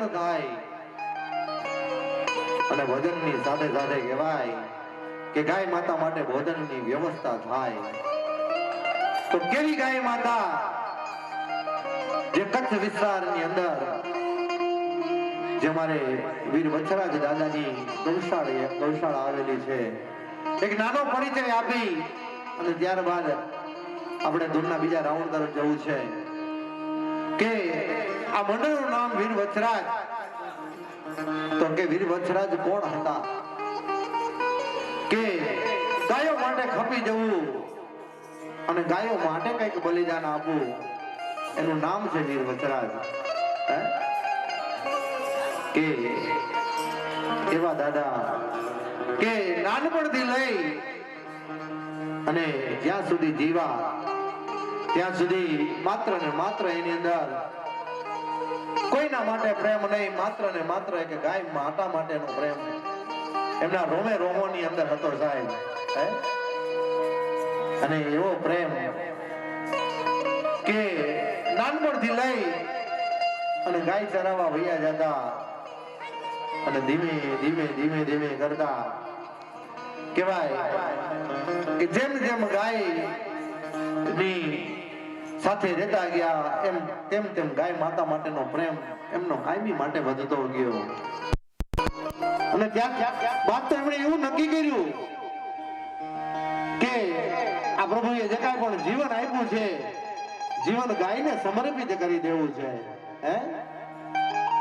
ભજન થાય અને ભજનની સાથે સાથે કહેવાય કે ગાય માતા માટે ભોજનની વ્યવસ્થા થાય. તો કેવી ગાય માતા? જે કચ્છ વિસ્તારની અંદર, જે મારે વીર વચ્છરાજ દાદાની ગૌશાળા ગૌશાળા આવેલી છે, એક નાનો પરિચય આપી અને ત્યારબાદ આપણે દૂરના બીજા રાઉન્ડ તરફ જવું છે કે આ મંડળનું નામ વીર વચરાજ તો કે વીર વચરાજ કોણ હતા? કે ગાયો માટે ખપી જવું અને ગાયો માટે કંઈક બલિદાન આપવું. એનું નામ છે વીર વચરાજ કે એવા દાદા કે નાનપણથી લઈ અને જ્યાં સુધી જીવા, ત્યાં સુધી માત્ર ને માત્ર એની અંદર કોઈના માટે પ્રેમ નહીં? માત્ર ને માત્ર કે ગાય માતા માટેનો પ્રેમ એમના રોમે રોમોની અંદર હતો સાહેબ. અને એવો પ્રેમ કે નાનપણથી લઈ અને ગાય ચરાવવા વૈયા જતા અને ધીમે ધીમે ધીમે ધીમે કરતા કહેવાય કે જેમ જેમ ગાયની સાથે રહેતા ગયા. એમ, તેમ તેમ ગાય માતા માટેનો પ્રેમ એમનો કાયમી માટે વધતો ગયો. અને ત્યાં વાત તો એમણે એવું નક્કી કર્યું કે આ પ્રભુએ જે કાંઈ પણ જીવન આપ્યું છે, જીવન ગાયને સમર્પિત કરી દેવું છે. હે?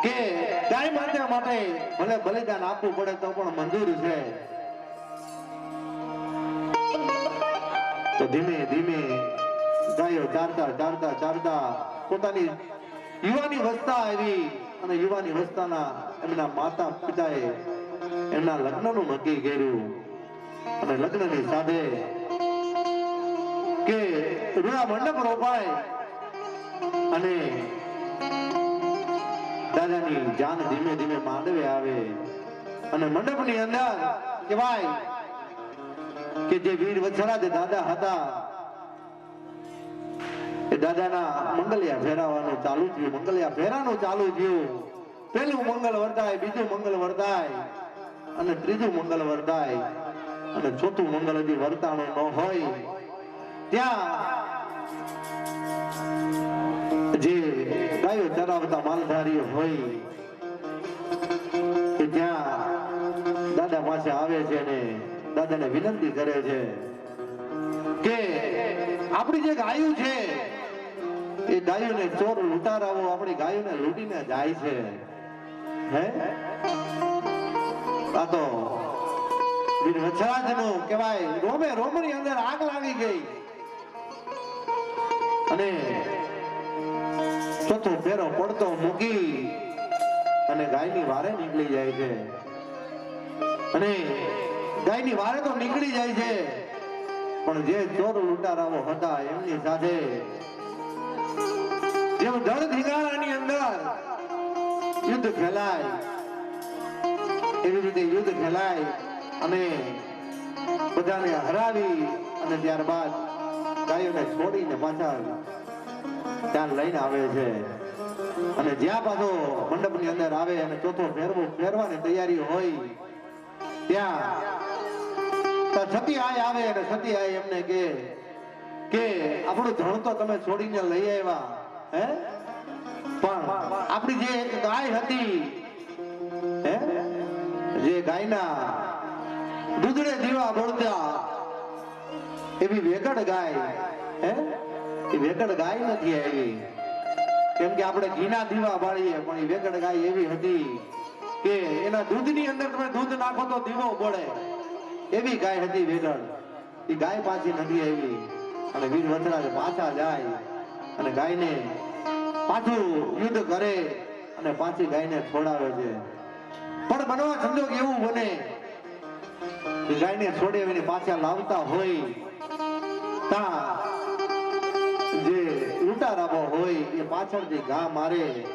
કે ગાય માતા માટે ભલે બલિદાન આપવું પડે તો પણ મંજૂર છે. તો ધીમે ધીમે ગાયો ચારતા ચારતા ચારતા પોતાની યુવાની વસ્તા આવી અને યુવાની વસ્તાના એમના માતા પિતાએ એમના લગ્નનું નક્કી કર્યું. અને લગ્નની સાથે કે રૂડા મંડપ રોપાય અને દાદાની જાન ધીમે ધીમે માંડવે આવે. અને મંડપની અંદર કહેવાય કે જે વીર વત્સરાજ દાદા હતા એ દાદાના મંગલિયા ફેરાવાનું ચાલુ થયું. મંગલિયા ફેરાનું ચાલુ થયું. પેલું મંગલ વર્તાય બીજું મંગલ વર્તાય અને ત્રીજું મંગલ વર્તાય અને ચોથું મંગલ હજી વર્તાણું ન હોય. ત્યાં જે ગાયો ચરાવતા માલધારીઓ હોય કે ત્યાં દાદા પાસે આવે છે ને દાદાને વિનંતી કરે છે કે આપણી જે ગાયું છે એ ગાયોને ચોર લૂંટારાઓ આપણી ગાયોને લૂંટીને જાય છે. હે? આ તો વીર વછરાજનું કહેવાય, રોમે રોમની અંદર આગ લાગી ગઈ. અને ચોથો ફેરો પડતો મૂકી અને ગાયની વારે નીકળી જાય છે. અને ગાયની વારે તો નીકળી જાય છે. પણ જે ચોર લૂંટારાઓ હતા, એમની સાથે જેમ ધડની અંદર યુદ્ધ ફેલાય. એવી રીતે યુદ્ધ ફેલાય. અને બધાને હરાવી અને ત્યારબાદ ગાયોને છોડીને પાછા ત્યાં લઈને આવે છે. અને જ્યાં પાછો મંડપની અંદર આવે અને ચોથો ફેરવો ફેરવાની તૈયારી હોય, ત્યાં સતી આય આવે અને સતી આય એમને કે આપણું ધણ તો તમે છોડીને લઈ આવ્યા. હે? પણ આપણી જે એક ગાય હતી, હે? જે ગાયના દૂધડે દીવા બળતા એવી વેગડ ગાય, હે? એ વેગડ ગાય નથી આવી. કેમ કે આપણે ઘીના દીવા બાળીએ પણ એ વેગડ ગાય એવી હતી કે એના દૂધની અંદર તમે દૂધ નાખો તો દીવો બળે. એવી ગાય હતી વેગડ એ ગાય પાછી નથી આવી. અને વીર વંદરા પાછા જાય. અને ગાયને પાછું યુદ્ધ કરે અને પાછી ગાયને છોડાવે છે. પણ બનવા સંજોગ એવું બને કે ગાયને છોડે એને પાછા લાવતા હોય તા જે લૂંટારામો હોય એ પાછળથી ઘા મારે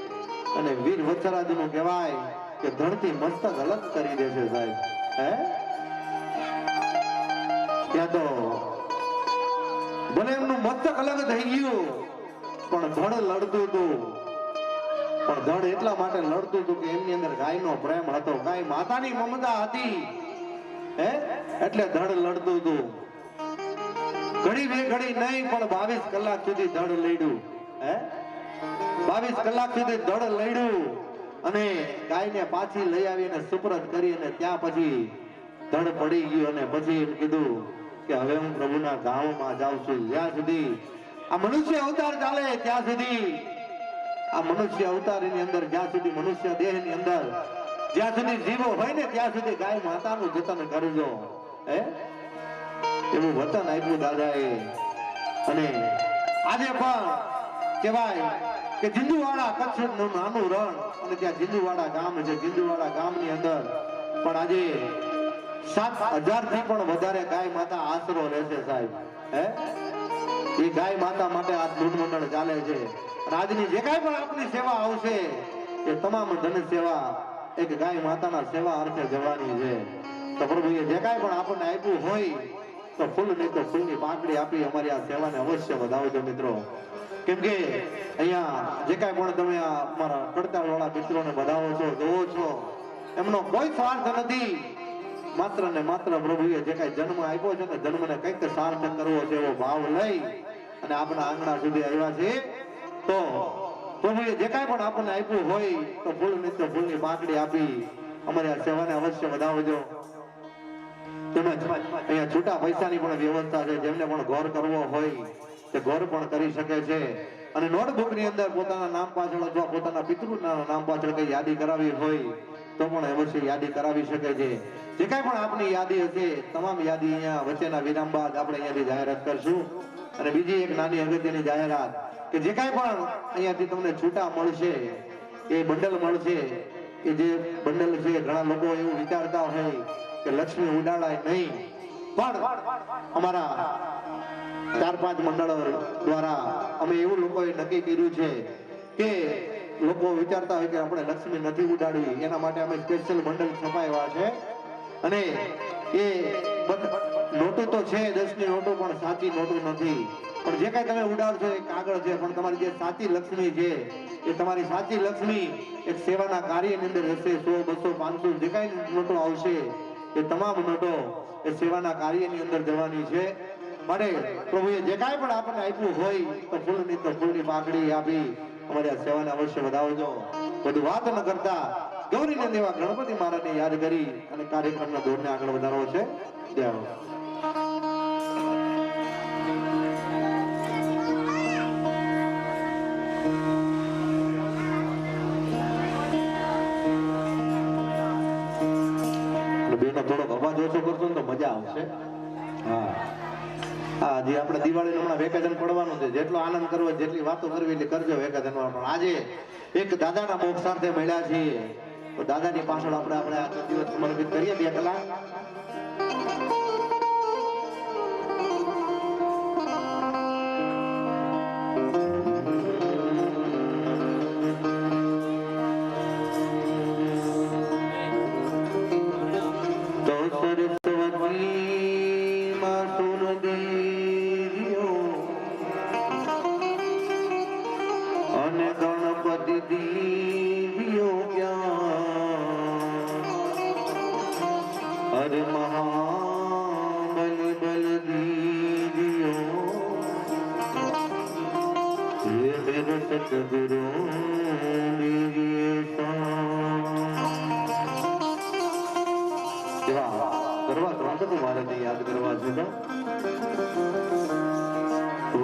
અને વીર વત્સરાજનું કહેવાય કે ધણથી મસ્તક અલગ કરી દે છે સાહેબ. હે? ત્યાં તો ભલે એમનું મસ્તક અલગ થઈ ગયું પણ ધડ લડતું હતું. પણ ધડ એટલા માટે લડતું હતું કે એમની અંદર ગાયનો પ્રેમ હતો. ગાય માતાની મમતા હતી. હે? એટલે ધડ લડતું હતું. ઘડી બે ઘડી નહીં, પણ બાવીસ કલાક સુધી ધડ લડ્યું. હે? બાવીસ કલાક સુધી ધડ લડ્યું. અને ગાયને પાછી લઈ આવીને સુપરત કરી અને ત્યાં પછી ધડ પડી ગયું અને પછી એમ કીધું કે હવે હું પ્રભુના ગામમાં જાઉં છું. જ્યાં સુધી આ મનુષ્ય અવતાર ચાલે ત્યાં સુધી. આ મનુષ્ય અવતારની અંદર, જ્યાં સુધી મનુષ્ય દેહની અંદર, જ્યાં સુધી જીવો હોય ને, ત્યાં સુધી ગાય માતાનું જતન કરજો. હે? એવું વતન આપ્યું દાદાએ. અને આજે પણ કહેવાય કે જિંદુવાડા કચ્છનું નાનું રણ અને ત્યાં જિંદુવાડા ગામ છે. જીંદુવાડા ગામની અંદર પણ આજે સાત હજારથી પણ વધારે ગાય માતા આશરો રહેશે સાહેબ. હે? એ ગાય માતા માટે આ દૂધ મંડળ ચાલે છે. આજની જે કાંઈ પણ આપની સેવા આવશે, એ તમામ ધન સેવા એક ગાય માતાના સેવા અર્થે જવાની છે. તો પ્રભુએ જે કાંઈ પણ આપણને આપ્યું હોય, તો ફૂલ નહીં તો ફૂલની પાંખડી આપી અમારી આ સેવાને અવશ્ય વધાવજો મિત્રો. કેમ કે અહીંયા જે કાંઈ પણ તમે આ અમારા કડતાળ વાળા મિત્રોને વધાવો છો, જોવો છો, એમનો કોઈ સ્વાર્થ નથી. માત્ર ને માત્ર પ્રભુએ જે કઈ જન્મ આપ્યો છે ને જન્મને કંઈક સાર્થક કરવો છે એવો ભાવ લઈ અને આપણા આંગણા સુધી આવ્યા છે, તો પ્રભુએ જે કાંઈ પણ આપણને આપ્યું હોય, તો ફૂલ નિત્ય ફૂલની પાંખડી આપી અમારે આ સેવાને અવશ્ય વધાવજો. તેમજ અહીંયા છૂટા પૈસાની પણ વ્યવસ્થા છે, જેમને પણ ગોર કરવો હોય, તે ગોર પણ કરી શકે છે. અને નોટબુકની અંદર પોતાના નામ પાછળ અથવા પોતાના પિતૃના નામ પાછળ કઈ યાદી કરાવી હોય તો પણ અવશ્ય યાદી કરાવી શકે છે. જે કાંઈ પણ આપની યાદી હશે, તમામ યાદી અહીંયા વચ્ચેના વિરામ બાદ આપણે અહીંયાથી જાહેરાત કરશું. અને બીજી એક નાની અગત્યની જાહેરાત, કે જે કાંઈ પણ અહીંયાથી તમને છૂટા મળશે, એ બંડલ મળશે કે જે બંડલ છે, ઘણા લોકો એવું વિચારતા હોય કે લક્ષ્મી ઉડાડાય નહીં. પણ અમારા ચાર પાંચ મંડળો દ્વારા અમે એવું લોકોએ નક્કી કર્યું છે કે લોકો વિચારતા હોય કે આપણે લક્ષ્મી નથી ઉડાડવી એના માટે અમે સ્પેશિયલ બંડલ છપાવ્યા છે. અને એ નોટો તો છે, દસની નોટો, પણ સાચી નોટો નથી. પણ જે કાંઈ તમે ઉડાડશો એ કાગળ છે, પણ તમારી જે સાચી લક્ષ્મી છે, એ તમારી સાચી લક્ષ્મી એક સેવાના કાર્યની અંદર હશે, સો, બસો, પાંચસો, જે કાંઈ નોટો આવશે, એ તમામ નોટો એ સેવાના કાર્યની અંદર જવાની છે. માટે પ્રભુએ જે કાંઈ પણ આપણને આપ્યું હોય તો ફૂલની તો ફૂલની પાકડી આપી અમારી આ સેવાને અવશ્ય વધાવજો બધું વાત ન કરતા ગૌરીને દેવા ગણપતિ મહારાજને યાદ કરી અને કાર્યક્રમના દોરને આગળ વધારવો છે. જય હમણાં પડવાનું છે. જેટલો આનંદ કરવો, જેટલી વાતો કરવી, એટલી કરજો વેકેશનમાં પણ આજે એક દાદાના મોક્ષાર્થે મળ્યા છીએ. તો દાદાની પાછળ આપણે આપણે આ દિવસ સમર્પિત કરીએ, બે કલાક.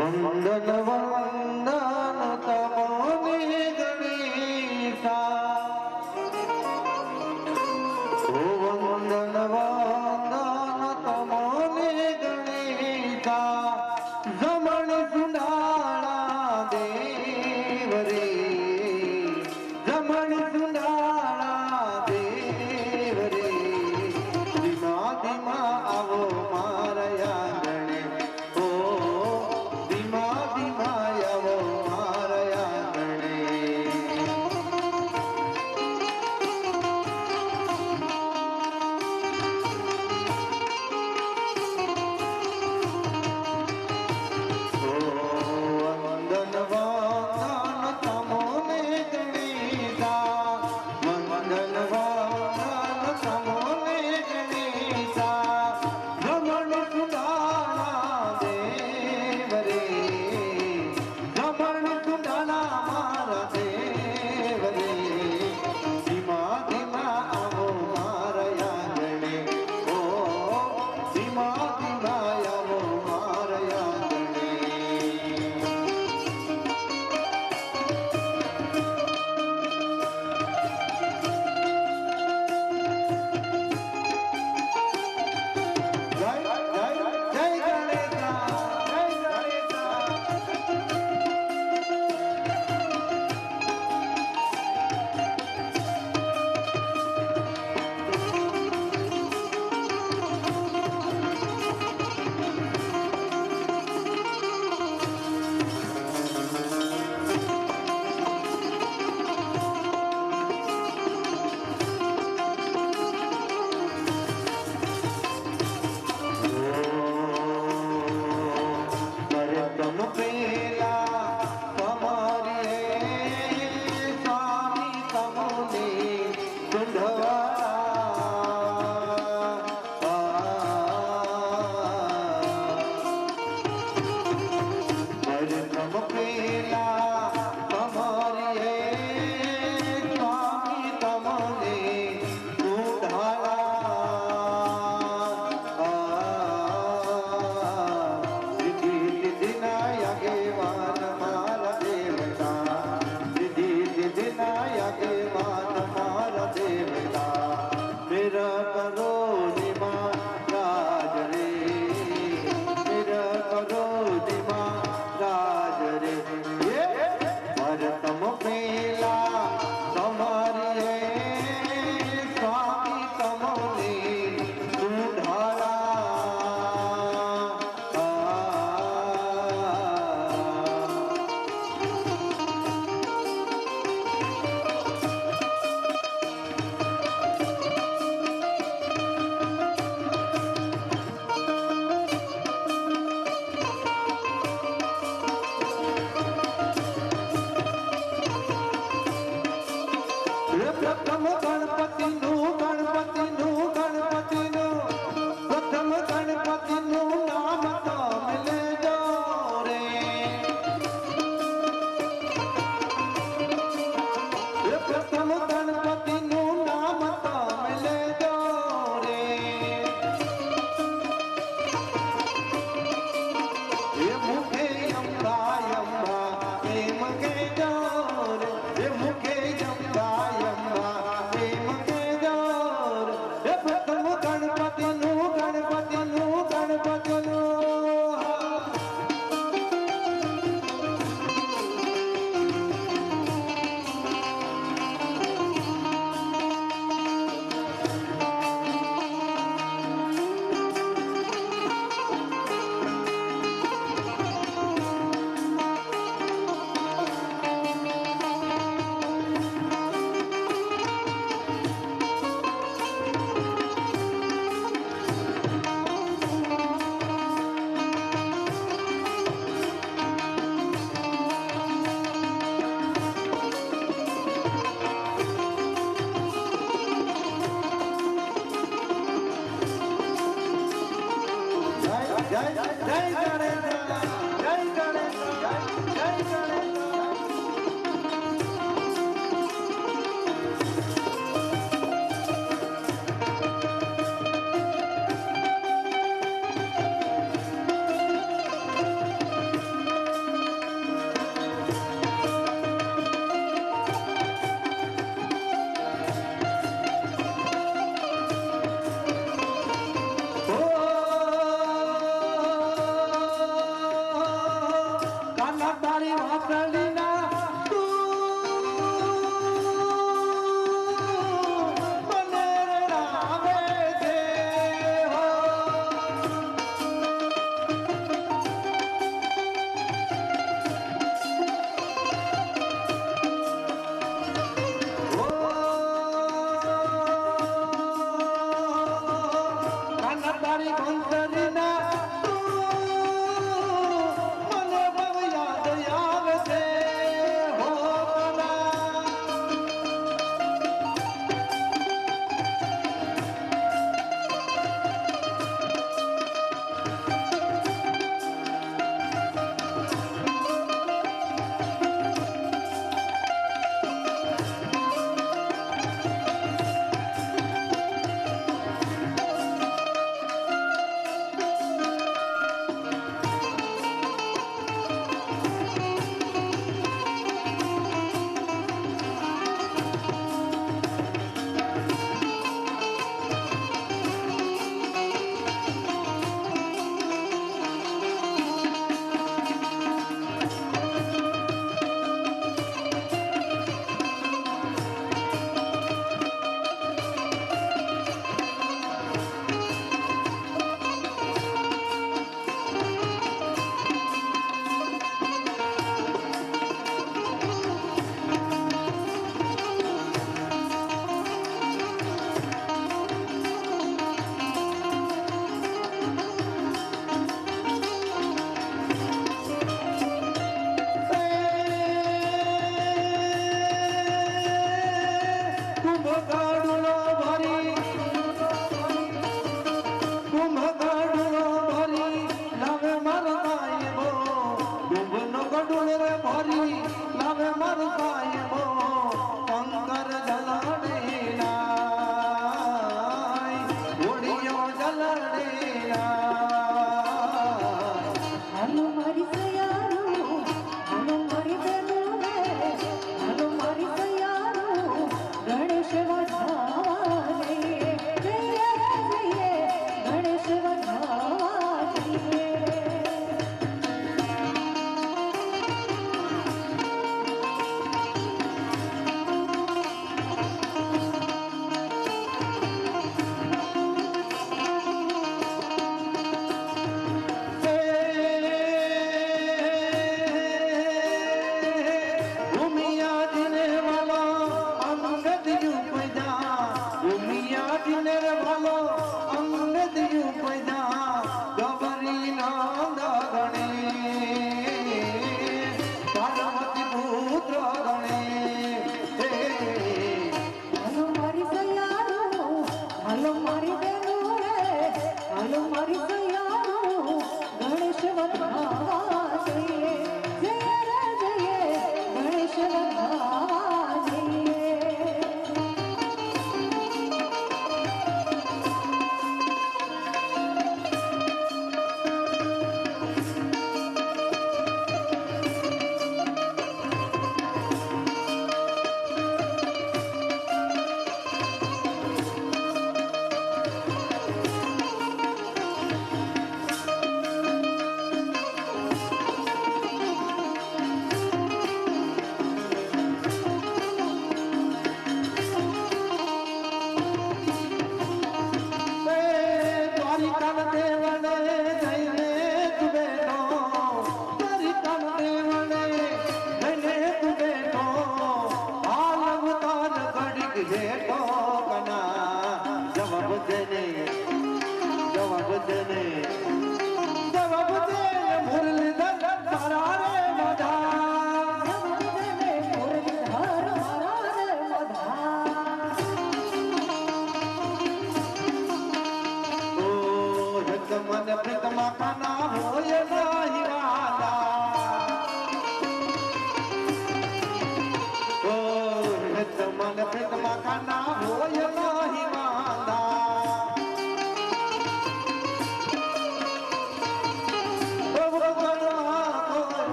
వందన వందన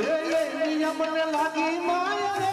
એ એની અમને લાગી માય રે